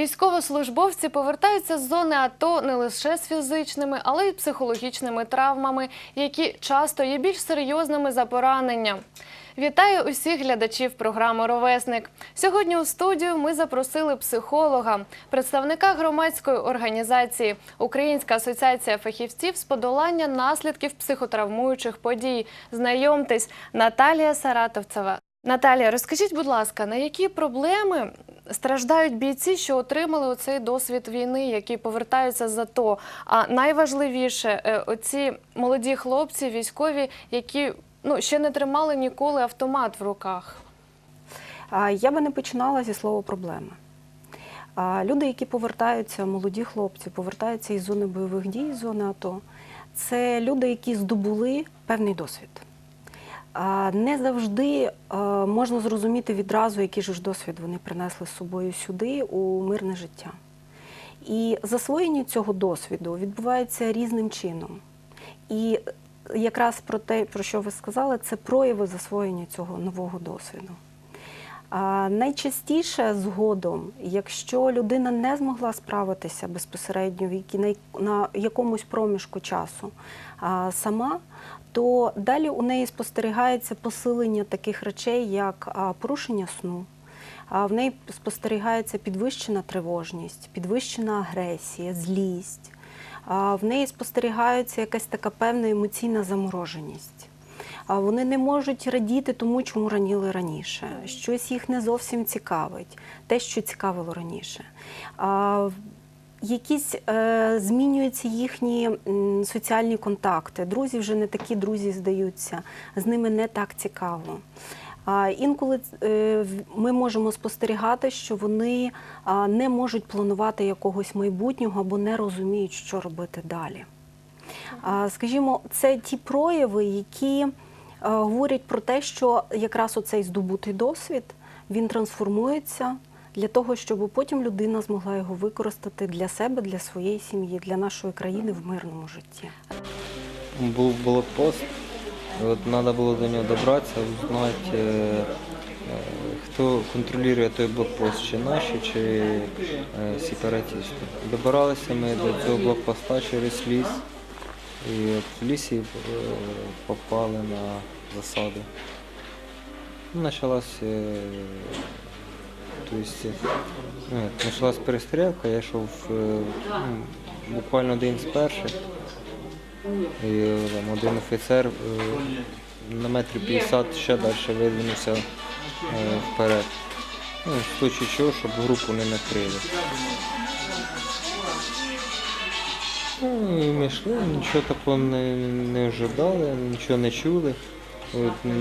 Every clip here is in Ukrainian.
Військовослужбовці повертаються з зони АТО не лише з фізичними, але й психологічними травмами, які часто є більш серйозними за поранення. Вітаю усіх глядачів програми Ровесник. Сьогодні у студію ми запросили психолога, представника громадської організації Українська асоціація фахівців з подолання наслідків психотравмуючих подій. Знайомтесь, Наталія Саратовцева. Наталія, розкажіть, будь ласка, на які проблеми страждають бійці, що отримали оцей досвід війни, які повертаються з АТО? А найважливіше, е, оці молоді хлопці, військові, які ну ще не тримали ніколи автомат в руках. Я би не починала зі слова проблеми. Люди, які повертаються, молоді хлопці, повертаються із зони бойових дій, з зони АТО, це люди, які здобули певний досвід. Не завжди можна зрозуміти відразу, який ж досвід вони принесли з собою сюди у мирне життя. І засвоєння цього досвіду відбувається різним чином. І якраз про те, про що ви сказали, це прояви засвоєння цього нового досвіду. Найчастіше згодом, якщо людина не змогла справитися безпосередньо на якомусь проміжку часу сама, то далі у неї спостерігається посилення таких речей, як порушення сну. В неї спостерігається підвищена тривожність, підвищена агресія, злість. В неї спостерігається якась така певна емоційна замороженість. Вони не можуть радіти тому, чому раніли раніше. Щось їх не зовсім цікавить, те, що цікавило раніше. Якісь е, змінюються їхні соціальні контакти. Друзі вже не такі друзі здаються, з ними не так цікаво. А інколи е, ми можемо спостерігати, що вони а, не можуть планувати якогось майбутнього або не розуміють, що робити далі. А, Скажімо, це ті прояви, які говорять про те, що якраз оцей здобутий досвід він трансформується для того, щоб потім людина змогла його використати для себе, для своєї сім'ї, для нашої країни в мирному житті. Був блокпост, от треба було до нього добратися, узнати, е, е, хто контролює той блокпост, чи наші, чи е, сепаратисти. Добиралися ми до цього блокпоста через ліс, і от в лісі е, попали на засаду. Почалась, е, то есть, е, ну, почалась перестрілка, я йшов е, ну, буквально один з перших. І е, там, один офіцер е, на метрі 50 ще далі видвинувся е, вперед. Ну, в случае чого, щоб групу не накрили. Ну, і ми йшли, нічого такого не, не ожидали, нічого не чули. От,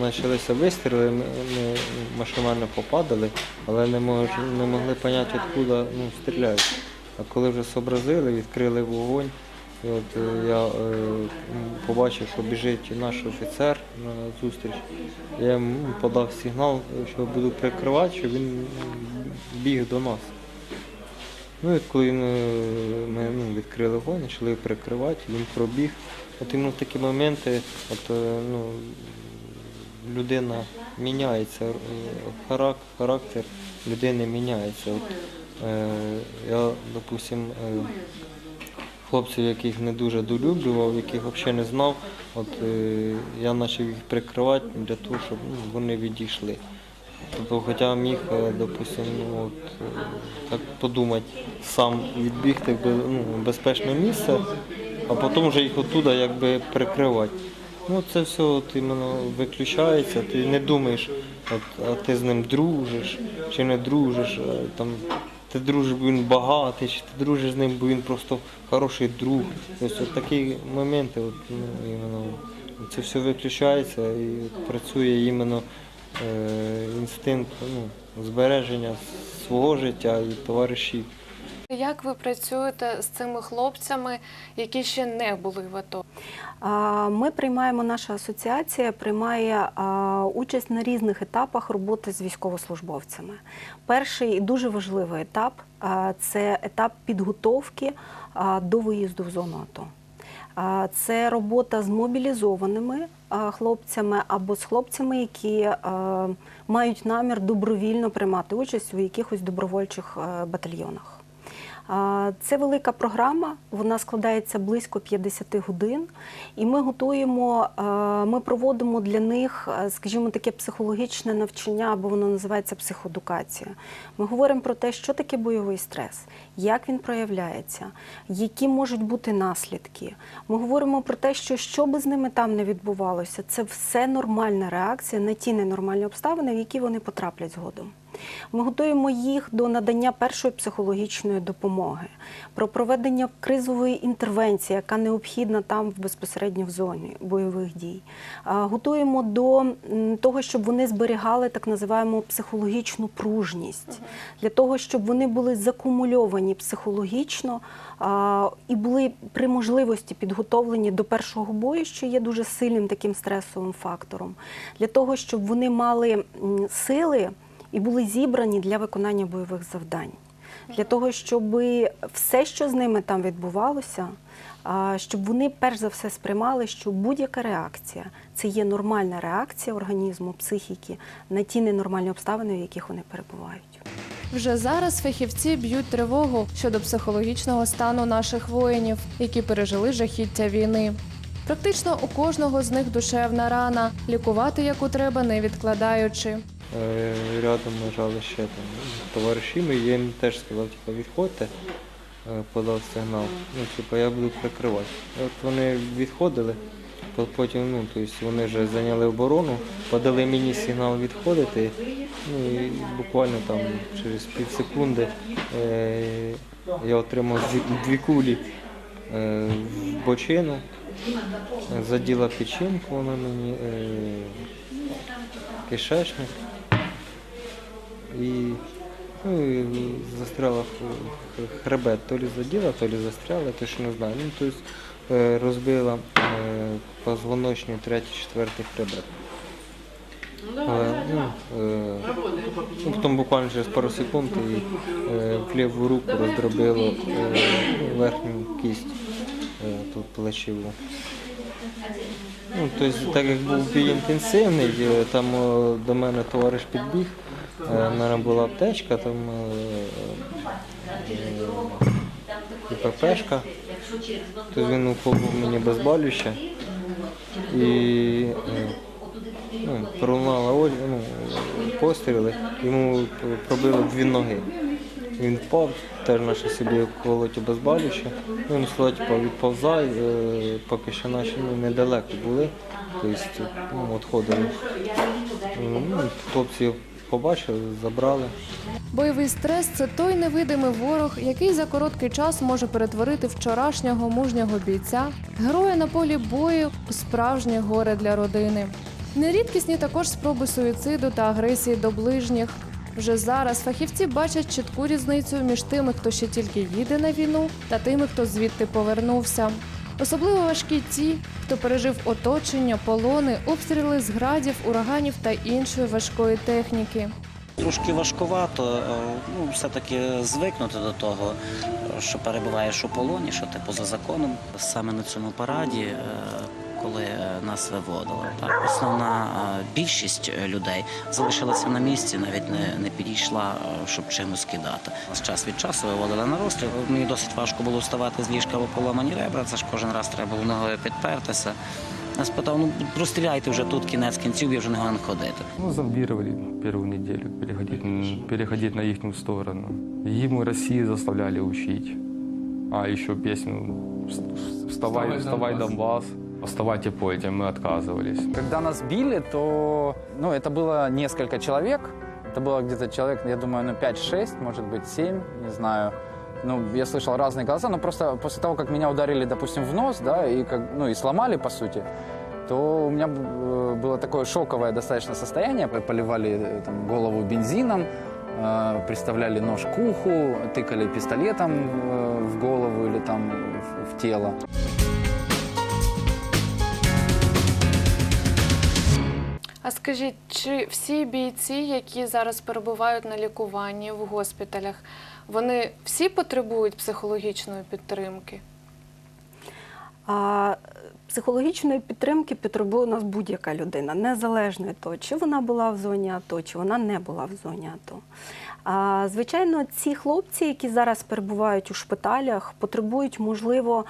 Почалися вистріли, ми, ми машинально попадали, але не, мож, не могли зрозуміти, відкуди ну, стріляють. А коли вже зобразили, відкрили вогонь, і от е, я е, побачив, що біжить наш офіцер на зустріч. Я йому подав сигнал, що буду прикривати, щоб він біг до нас. Ну і коли ми, ми ну, відкрили вогонь, почали прикривати, він пробіг. От іменно в такі моменти от, е, ну, людина міняється, характер людини міняється. От, е, я, допустим, е, хлопців, яких не дуже долюблював, яких взагалі не знав, от, е, я почав їх прикривати для того, щоб ну, вони відійшли. Тобто, хоча міг, е, допустим, ну, от, е, так подумати, сам відбігти в ну, безпечне місце, а потім вже їх оттуда якби прикривати. Ну, це все от іменно виключається, ти не думаєш, от, а ти з ним дружиш чи не дружиш, е, там, ти дружиш, бо він багатий, чи ти дружиш з ним, бо він просто хороший друг. Тобто от такі моменти, от, ну, іменно, це все виключається і працює іменно інстинкт ну, збереження свого життя і товаришів. Як ви працюєте з цими хлопцями, які ще не були в АТО? Ми приймаємо, наша асоціація приймає участь на різних етапах роботи з військовослужбовцями. Перший і дуже важливий етап це етап підготовки до виїзду в зону АТО. Це робота з мобілізованими хлопцями або з хлопцями, які мають намір добровільно приймати участь у якихось добровольчих е, батальйонах. Це велика програма, вона складається близько 50 годин, і ми готуємо, е, ми проводимо для них, е, скажімо, таке психологічне навчання, або воно називається психодукація. Ми говоримо про те, що таке бойовий стрес, як він проявляється, які можуть бути наслідки. Ми говоримо про те, що що би з ними там не відбувалося, це все нормальна реакція на ті ненормальні обставини, в які вони потраплять згодом. Ми готуємо їх до надання першої психологічної допомоги, про проведення кризової інтервенції, яка необхідна там безпосередньо в зоні бойових дій. Готуємо до того, щоб вони зберігали так називаємо психологічну пружність, для того, щоб вони були закумульовані психологічно і були при можливості підготовлені до першого бою, що є дуже сильним таким стресовим фактором, для того, щоб вони мали сили і були зібрані для виконання бойових завдань. Для того, щоб все, що з ними там відбувалося, щоб вони перш за все сприймали, що будь-яка реакція це є нормальна реакція організму, психіки на ті ненормальні обставини, в яких вони перебувають. Вже зараз фахівці б'ють тривогу щодо психологічного стану наших воїнів, які пережили жахіття війни. Практично у кожного з них душевна рана, лікувати яку треба, не відкладаючи. Е, Рядом лежали ще там товариші мої, я їм теж сказав, типу, відходьте, е, подав сигнал. Ну, типу, я буду прикривати. От вони відходили, потім, ну, тобто вони вже зайняли оборону, подали мені сигнал відходити. Ну і буквально там через пів секунди е, я отримав дві, кулі е, в бочину, заділа печінку вона мені, е, кишечник. І, ну, і застряла хребет, то лі заділа, то лі застряла, то що не знаю. Ну, тобто е, розбила е, позвоночний третій, четвертий хребет. Ну, е, ну, потім буквально через пару секунд і в ліву руку роздробило ну, верхню кість тут плечову. Ну, тобто, так як був бій інтенсивний, там до мене товариш підбіг, е, в мене була аптечка, там е, е, і ППшка, то він уколов мені безболюще і е, ну, пролунала ну, постріли, йому пробило дві ноги. Він впав, теж наші собі колоть обезболюще. Ну, Він типу, відповзай, е, поки що наші ну, недалеко були. Тобто, ну, відходили. Ну, хлопці побачили, забрали. Бойовий стрес це той невидимий ворог, який за короткий час може перетворити вчорашнього мужнього бійця, героя на полі бою у справжнє горе для родини. Нерідкісні також спроби суїциду та агресії до ближніх. Вже зараз фахівці бачать чітку різницю між тими, хто ще тільки їде на війну, та тими, хто звідти повернувся. Особливо важкі ті, хто пережив оточення, полони, обстріли з градів, ураганів та іншої важкої техніки. Трошки важкувато, е, ну, все-таки звикнути до того, е, що перебуваєш у полоні, що ти поза законом. Саме на цьому параді, е, коли е, нас виводили, так, основна е, більшість е, людей залишилася на місці, навіть не, не підійшла, щоб чимось кидати. З час від часу виводили на розстріл. Мені досить важко було вставати з ліжка, бо поламані ребра. Це ж кожен раз треба було ногою підпертися. Я спитав, ну розстріляйте вже тут кінець кінців, я вже не годен ходити. Ну, зомбировали первую неделю переходить, н- переходить на их сторону. Ему России заставляли учить. А еще песню «Вс- «Вставай, вставай, Донбасс». Вставайте пойте, мы отказывались. Когда нас били, то ну, это было несколько человек. Это было где-то человек, я думаю, ну, 5-6, может быть, 7, не знаю. Ну, я слышал разные голоса, но просто после того, как меня ударили, допустим, в нос, да, и, как, ну, и сломали, по сути, то у меня э, было такое шоковое достаточно состояние. Поливали э, там, голову бензином, э, приставляли нож к уху, тыкали пистолетом э, в голову или там в- в тело. А скажіть, чи всі бійці, які зараз перебувають на лікуванні в госпіталях, вони всі потребують психологічної підтримки? А психологічної підтримки потребує у нас будь-яка людина, незалежно від того, чи вона була в зоні АТО, чи вона не була в зоні АТО. А, звичайно, ці хлопці, які зараз перебувають у шпиталях, потребують, можливо,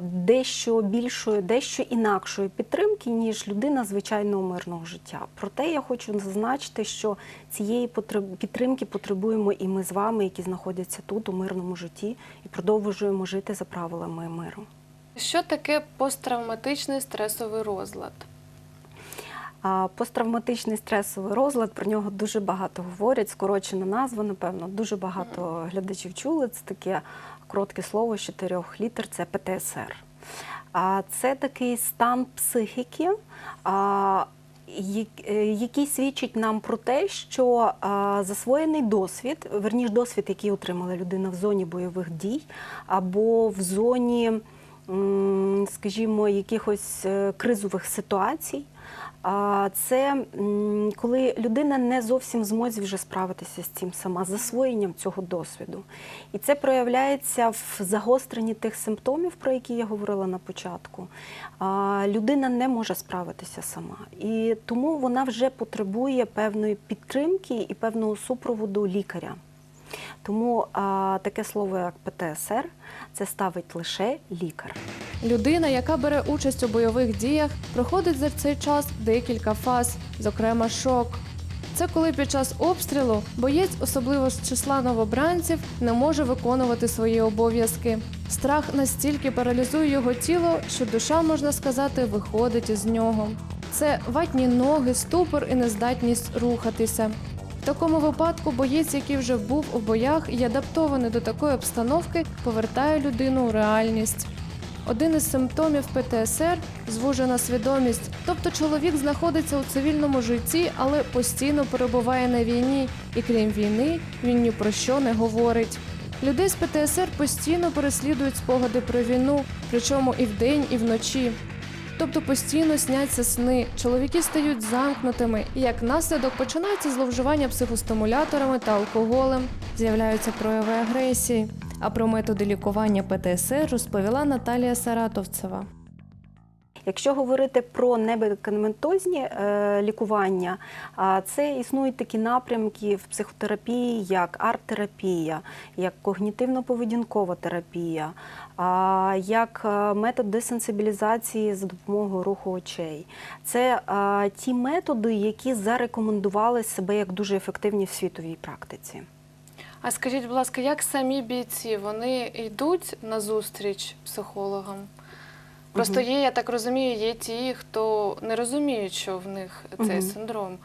дещо більшої, дещо інакшої підтримки, ніж людина звичайного мирного життя. Проте я хочу зазначити, що цієї підтримки потребуємо і ми з вами, які знаходяться тут у мирному житті, і продовжуємо жити за правилами миру. Що таке посттравматичний стресовий розлад? Посттравматичний стресовий розлад про нього дуже багато говорять. Скорочена назва, напевно, дуже багато глядачів чули. Це таке коротке слово з чотирьох літер це ПТСР. Це такий стан психіки. Е, який свідчить нам про те, що засвоєний досвід, верніш досвід, який отримала людина в зоні бойових дій, або в зоні, скажімо, якихось е, кризових ситуацій, це коли людина не зовсім в змозі вже справитися з цим сама, з засвоєнням цього досвіду. І це проявляється в загостренні тих симптомів, про які я говорила на початку. Людина не може справитися сама. І тому вона вже потребує певної підтримки і певного супроводу лікаря. Тому а, таке слово, як ПТСР, це ставить лише лікар. Людина, яка бере участь у бойових діях, проходить за цей час декілька фаз, зокрема шок. Це коли під час обстрілу боєць, особливо з числа новобранців, не може виконувати свої обов'язки. Страх настільки паралізує його тіло, що душа, можна сказати, виходить із нього. Це ватні ноги, ступор і нездатність рухатися. В такому випадку боєць, який вже був у боях і адаптований до такої обстановки, повертає людину у реальність. Один із симптомів ПТСР звужена свідомість. Тобто чоловік знаходиться у цивільному житті, але постійно перебуває на війні, і крім війни він ні про що не говорить. Людей з ПТСР постійно переслідують спогади про війну, причому і вдень, і вночі. Тобто постійно сняться сни, чоловіки стають замкнутими, і як наслідок починається зловживання психостимуляторами та алкоголем, з'являються прояви агресії. А про методи лікування ПТСР розповіла Наталія Саратовцева. Якщо говорити про немедикаментозні е, лікування, це існують такі напрямки в психотерапії, як арт-терапія, як когнітивно-поведінкова терапія, як е, метод десенсибілізації за допомогою руху очей. Це а, ті методи, які зарекомендували себе як дуже ефективні в світовій практиці. А скажіть, будь ласка, як самі бійці вони йдуть на зустріч психологам? Просто є, я так розумію, є ті, хто не розуміють, що в них цей синдром,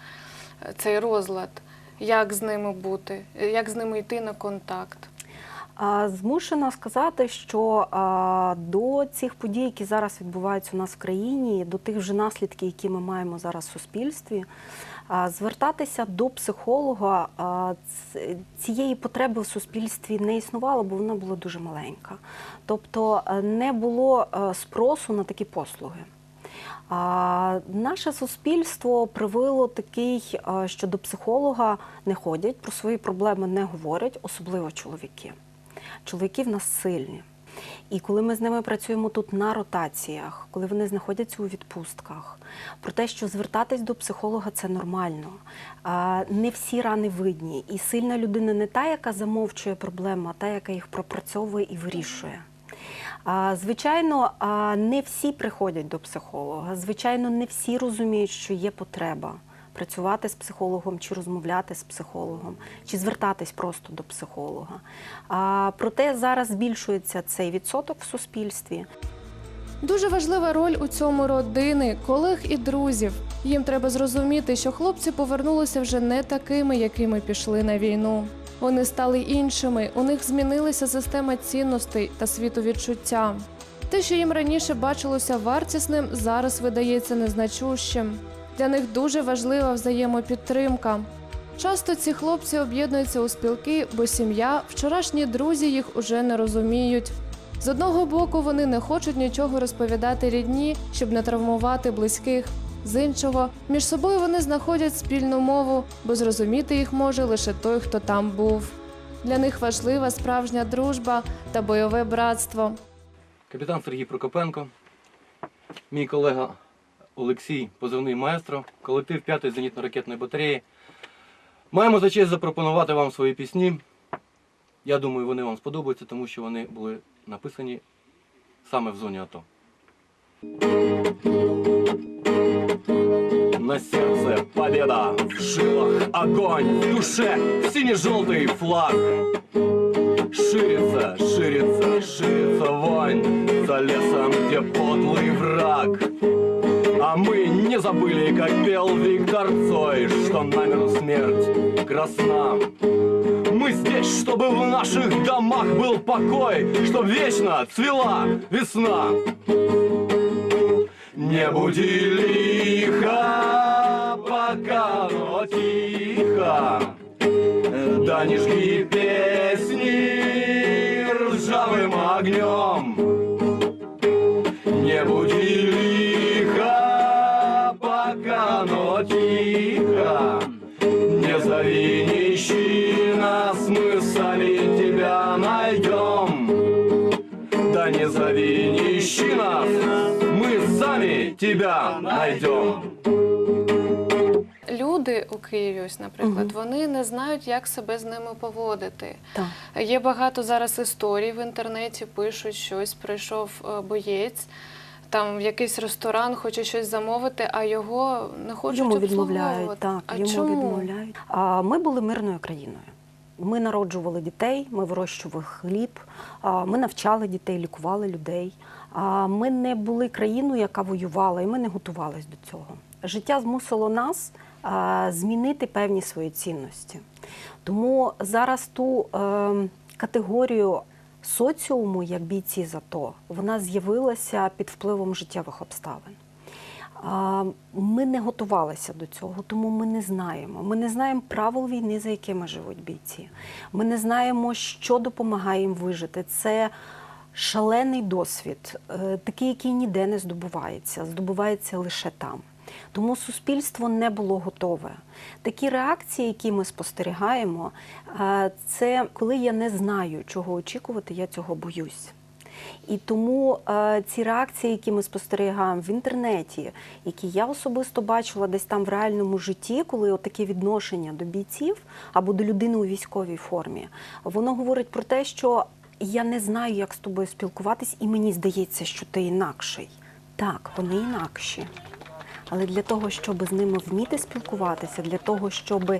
цей розлад. Як з ними бути, як з ними йти на контакт? Змушена сказати, що до цих подій, які зараз відбуваються у нас в країні, до тих вже наслідків, які ми маємо зараз в суспільстві, звертатися до психолога цієї потреби в суспільстві не існувало, бо вона була дуже маленька. Тобто е, не було е, спросу на такі послуги. А наше суспільство привило такий, е, що до психолога не ходять, про свої проблеми не говорять, особливо чоловіки. Чоловіки в нас сильні. І коли ми з ними працюємо тут на ротаціях, коли вони знаходяться у відпустках, про те, що звертатись до психолога це нормально. Не всі рани видні. І сильна людина не та, яка замовчує проблеми, а та, яка їх пропрацьовує і вирішує. Звичайно, не всі приходять до психолога. Звичайно, не всі розуміють, що є потреба працювати з психологом, чи розмовляти з психологом, чи звертатись просто до психолога. А, Проте зараз збільшується цей відсоток в суспільстві. Дуже важлива роль у цьому родини, колег і друзів. Їм треба зрозуміти, що хлопці повернулися вже не такими, якими пішли на війну. Вони стали іншими, у них змінилася система цінностей та світовідчуття. Те, що їм раніше бачилося вартісним, зараз видається незначущим. Для них дуже важлива взаємопідтримка. Часто ці хлопці об'єднуються у спілки, бо сім'я, вчорашні друзі їх уже не розуміють. З одного боку, вони не хочуть нічого розповідати рідні, щоб не травмувати близьких. З іншого, між собою вони знаходять спільну мову, бо зрозуміти їх може лише той, хто там був. Для них важлива справжня дружба та бойове братство. Капітан Сергій Прокопенко, мій колега Олексій, позивний маестро, колектив 5-ї зенітно-ракетної батареї. Маємо за честь запропонувати вам свої пісні. Я думаю, вони вам сподобаються, тому що вони були написані саме в зоні АТО. На сердце победа, в жилах огонь, в душе сине-желтый флаг. Ширится, ширится, ширится вонь За лесом, где подлый враг А мы не забыли, как пел Виктор Цой Что намеру смерть красна Мы здесь, чтобы в наших домах был покой Чтоб вечно цвела весна. Не буди лихо, пока но тихо. Да не жги песни ржавым огнем найдем Да не зови, не ищи нас, мы сами тебя найдем Люди у Києві, ось, наприклад, вони не знають, як себе з ними поводити. Так. Є багато зараз історій в інтернеті, пишуть, що ось прийшов е, боєць. Там в якийсь ресторан хоче щось замовити, а його не хочуть Йому відмовляють, обслуговувати. так, а йому чому? відмовляють. А ми були мирною країною. Ми народжували дітей, ми вирощували хліб, ми навчали дітей, лікували людей. Ми не були країною, яка воювала, і ми не готувалися до цього. Життя змусило нас змінити певні свої цінності. Тому зараз ту е, категорію соціуму, як бійці ЗАТО, вона з'явилася під впливом життєвих обставин. Ми не готувалися до цього, тому ми не знаємо. Ми не знаємо правил війни, за якими живуть бійці. Ми не знаємо, що допомагає їм вижити. Це шалений досвід, е, такий, який ніде не здобувається, здобувається лише там. Тому суспільство не було готове. Такі реакції, які ми спостерігаємо, е, це коли я не знаю, чого очікувати, я цього боюсь. І тому е, ці реакції, які ми спостерігаємо в інтернеті, які я особисто бачила десь там в реальному житті, коли от таке відношення до бійців або до людини у військовій формі, воно говорить про те, що я не знаю, як з тобою спілкуватись, і мені здається, що ти інакший. Так, вони інакші. Але для того, щоб з ними вміти спілкуватися, для того, щоб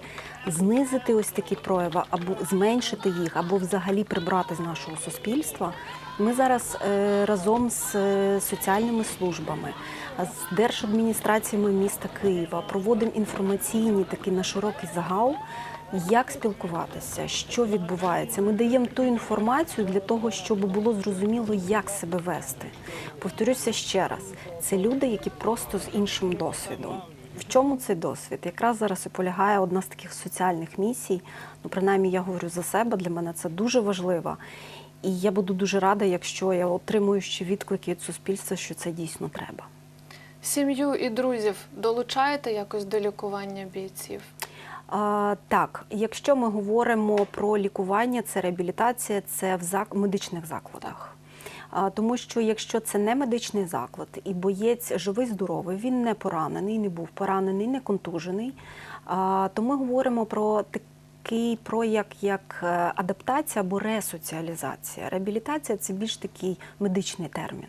знизити ось такі прояви, або зменшити їх, або взагалі прибрати з нашого суспільства, ми зараз е, разом з е, соціальними службами, з держадміністраціями міста Києва проводимо інформаційні такі на широкий загал. Як спілкуватися, що відбувається? Ми даємо ту інформацію для того, щоб було зрозуміло, як себе вести. Повторюся ще раз: це люди, які просто з іншим досвідом. В чому цей досвід? Якраз зараз і полягає одна з таких соціальних місій. Ну, принаймні, я говорю за себе, для мене це дуже важливо. І я буду дуже рада, якщо я отримую ще відклики від суспільства, що це дійсно треба. Сім'ю і друзів долучаєте якось до лікування бійців? Так, якщо ми говоримо про лікування, це реабілітація, це в медичних закладах. Тому що якщо це не медичний заклад і боєць живий, здоровий, він не поранений, не був поранений, не контужений, то ми говоримо про такий прояк, як е, адаптація або ресоціалізація. Реабілітація це більш такий медичний термін.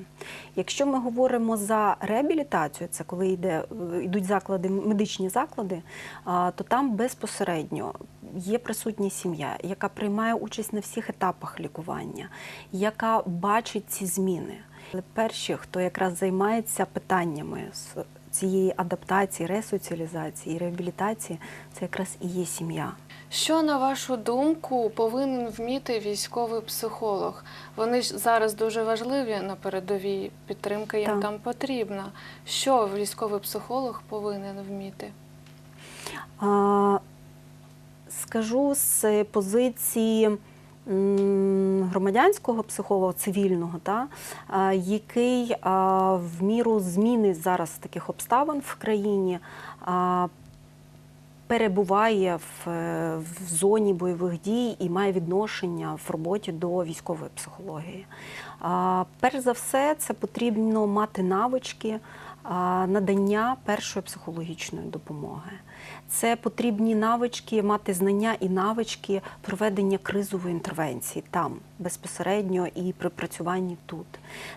Якщо ми говоримо за реабілітацію, це коли йде, е, йдуть заклади, медичні заклади, то там безпосередньо є присутня сім'я, яка приймає участь на всіх етапах лікування, яка бачить ці зміни. Перші, хто якраз займається питаннями цієї адаптації, ресоціалізації, реабілітації, це якраз і є сім'я. Що, на вашу думку, повинен вміти військовий психолог? Вони ж зараз дуже важливі на передовій, підтримка їм Так. там потрібна. Що військовий психолог повинен вміти? А, Скажу з позиції громадянського психолога, цивільного, та, який в міру зміни зараз таких обставин в країні перебуває в, е, в зоні бойових дій і має відношення в роботі до військової психології. А, перш за все, це потрібно мати навички а, надання першої психологічної допомоги. Це потрібні навички, мати знання і навички проведення кризової інтервенції там безпосередньо і при працюванні тут.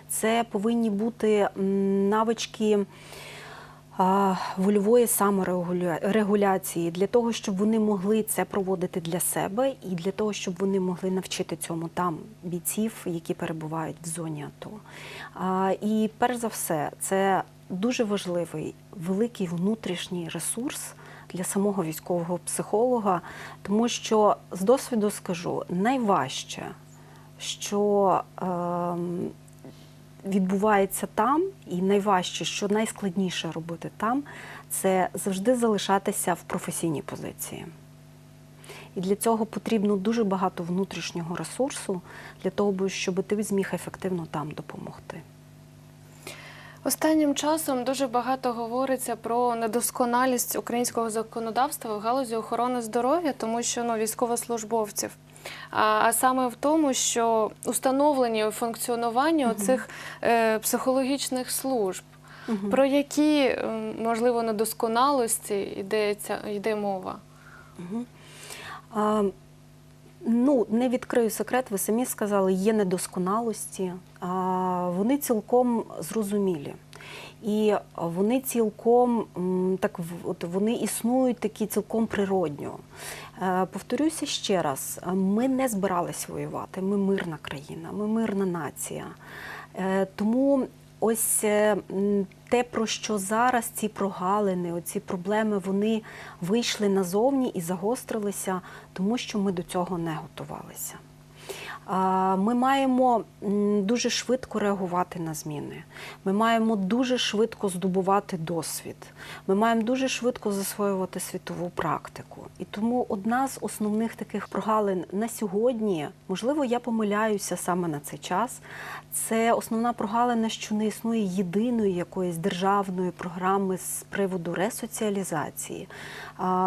Це повинні бути навички вольової саморегуляції для того, щоб вони могли це проводити для себе, і для того, щоб вони могли навчити цьому там бійців, які перебувають в зоні АТО. І перш за все, це дуже важливий великий внутрішній ресурс для самого військового психолога, тому що з досвіду скажу найважче, що ем, відбувається там, і найважче, що найскладніше робити там, це завжди залишатися в професійній позиції. І для цього потрібно дуже багато внутрішнього ресурсу для того, щоб ти зміг ефективно там допомогти. Останнім часом дуже багато говориться про недосконалість українського законодавства в галузі охорони здоров'я, тому що ну, військовослужбовців. А, саме в тому, що установлення функціонування цих е, психологічних служб, про які можливо недосконалості йдеться, йде мова. А, ну, не відкрию секрет, ви самі сказали, є недосконалості, а, вони цілком зрозумілі. І вони цілком так от вони існують такі цілком природньо. Е, Повторюся ще раз: ми не збирались воювати. Ми мирна країна, ми мирна нація. Е, Тому ось е, те, про що зараз ці прогалини, оці проблеми, вони вийшли назовні і загострилися, тому що ми до цього не готувалися. Ми маємо дуже швидко реагувати на зміни. Ми маємо дуже швидко здобувати досвід. Ми маємо дуже швидко засвоювати світову практику. І тому одна з основних таких прогалин на сьогодні, можливо, я помиляюся саме на цей час. Це основна прогалина, що не існує єдиної якоїсь державної програми з приводу ресоціалізації,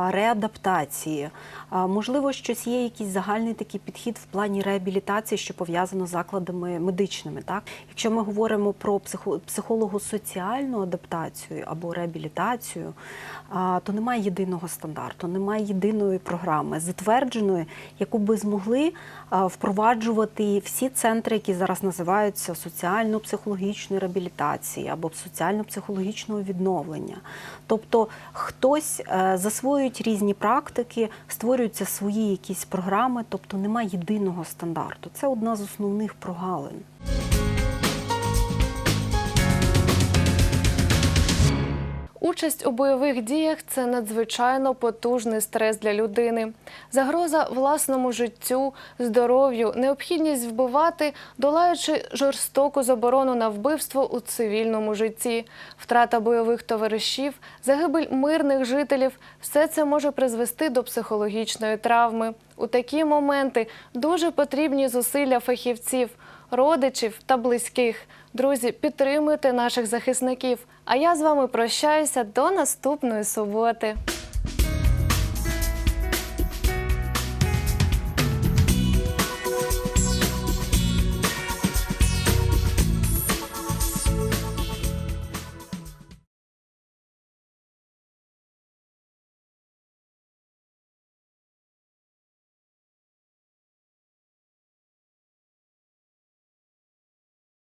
реадаптації. Можливо, щось є якийсь загальний такий підхід в плані реабілітації, що пов'язано з закладами медичними. Так, якщо ми говоримо про психо- психолого-соціальну адаптацію або реабілітацію, то немає єдиного стандарту, немає єдиної програми, затвердженої, яку би змогли впроваджувати всі центри, які зараз називаються соціально-психологічної реабілітації або соціально-психологічного відновлення. Тобто хтось е, засвоюють різні практики, створюються свої якісь програми, тобто немає єдиного стандарту. Це одна з основних прогалин. Участь у бойових діях це надзвичайно потужний стрес для людини. Загроза власному життю, здоров'ю, необхідність вбивати, долаючи жорстоку заборону на вбивство у цивільному житті, втрата бойових товаришів, загибель мирних жителів все це може призвести до психологічної травми. У такі моменти дуже потрібні зусилля фахівців, родичів та близьких. Друзі, підтримуйте наших захисників. А я з вами прощаюся до наступної суботи.